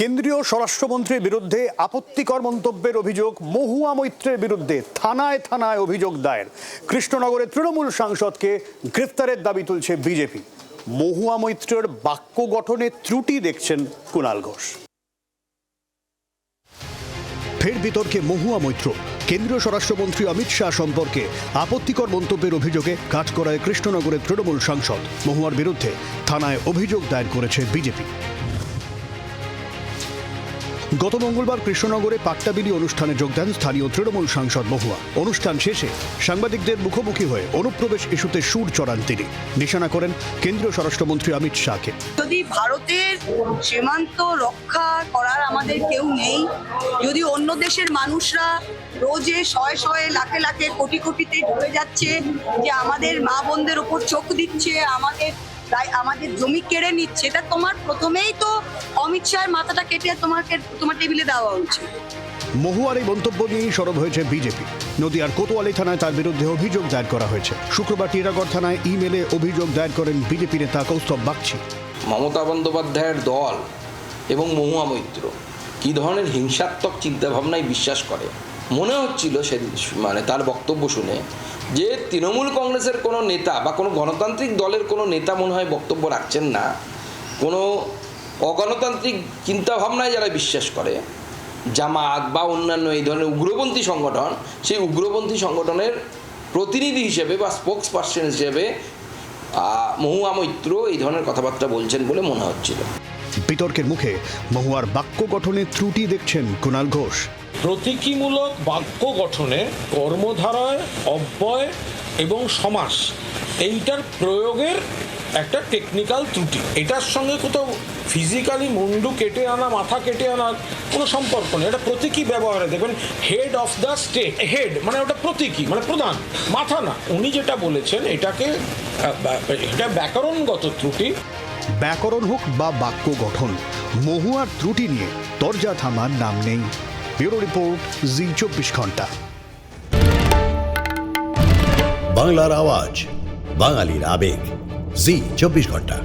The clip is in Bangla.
কেন্দ্রীয় স্বরাষ্ট্রমন্ত্রীর বিরুদ্ধে আপত্তিকর মন্তব্যের অভিযোগ মহুয়া মৈত্রের বিরুদ্ধে থানায় থানায় অভিযোগ দায়ের। কৃষ্ণনগরের তৃণমূল সাংসদকে গ্রেফতারের দাবি তুলছে বিজেপি। মহুয়া মৈত্রের বাক্য গঠনে ত্রুটি দেখছেন কুণাল ঘোষ। ফের বিতর্কে মহুয়া মৈত্র। কেন্দ্রীয় স্বরাষ্ট্রমন্ত্রী অমিত শাহ সম্পর্কে আপত্তিকর মন্তব্যের অভিযোগে কাঠকড়ায় কৃষ্ণনগরের তৃণমূল সাংসদ। মহুয়ার বিরুদ্ধে থানায় অভিযোগ দায়ের করেছে বিজেপি। গত মঙ্গলবার কৃষ্ণনগরে পাট্টাবিলি অনুষ্ঠানে যোগ দেন স্থানীয় তৃণমূল সাংসদ মহুয়া। অনুষ্ঠান শেষে সাংবাদিকদের মুখোমুখি হয়ে অনুপ্রবেশ ইস্যুতে সুর চড়ান তিনি। নিশানা করেন কেন্দ্রীয় স্বরাষ্ট্রমন্ত্রী অমিত শাহকে। যদি ভারতের সীমান্ত রক্ষা করার আমাদের কেউ নেই, যদি অন্য দেশের মানুষরা রোজে শয়ে শয়ে লাখে লাখে কোটি কোটিতে ঢুকে যাচ্ছে, যে আমাদের মা বোনদের ওপর চোখ দিচ্ছে, আমাদের তাই আমাদের জমি কেড়ে নিচ্ছে এটা তোমার প্রথমেই তো অমিত শাহের মাথাটা কেটে তোমাকে তোমার টেবিলে দেওয়া উচিত। মহুয়ার এই মন্তব্য নিয়েই সরব হয়েছে বিজেপি। নদিয়ার কোতোয়ালি থানায় তার বিরুদ্ধে অভিযোগ দায়ের করা হয়েছে। শুক্রবার টিরাগড় থানায় ইমেলে অভিযোগ দায়ের করেন বিজেপি নেতা কৌস্তব বাগচি। মমতা বন্দ্যোপাধ্যায়ের দল এবং মহুয়া মৈত্র কী ধরনের হিংসাত্মক চিন্তাভাবনায় বিশ্বাস করে? মনে হচ্ছিল সেদিন মানে তার বক্তব্য শুনে যে তৃণমূল কংগ্রেসের কোনো নেতা বা কোনো গণতান্ত্রিক দলের কোনো নেতা মনে হয় বক্তব্য রাখছেন না। কোনো অগণতান্ত্রিক চিন্তাভাবনায় যারা বিশ্বাস করে, জামাত বা অন্যান্য এই ধরনের উগ্রপন্থী সংগঠন, সেই উগ্রপন্থী সংগঠনের প্রতিনিধি হিসেবে বা স্পোক্স পার্সন হিসেবে মহুয়া মৈত্র এই ধরনের কথাবার্তা বলছেন বলে মনে হচ্ছিল। বিতর্কের মুখে মহুয়ার বাক্য গঠনে ত্রুটি দেখছেন কুণাল ঘোষ। প্রতীকীমূলক বাক্য গঠনে কর্মধারায়, অব্যয় এবং সমাস এইটার প্রয়োগের একটা টেকনিক্যাল ত্রুটি। এটার সঙ্গে কোথাও ফিজিক্যালি মুন্ডু কেটে আনা, মাথা কেটে আনার কোনো সম্পর্ক নেই। এটা প্রতীকী ব্যবহারে দেখবেন head of the state head মানে ওটা প্রতীকী মানে প্রধান, মাথা না। উনি যেটা বলেছেন, এটাকে, এটা ব্যাকরণগত ত্রুটি। ব্যাকরণ হোক বা বাক্য গঠন, মহুয়ার ত্রুটি নিয়ে দরজা থামার নাম নেই। ব্যুরো রিপোর্ট জি চব্বিশ ঘণ্টা। বাংলার আওয়াজ বাঙালির আবেগ জি চব্বিশ ঘণ্টা।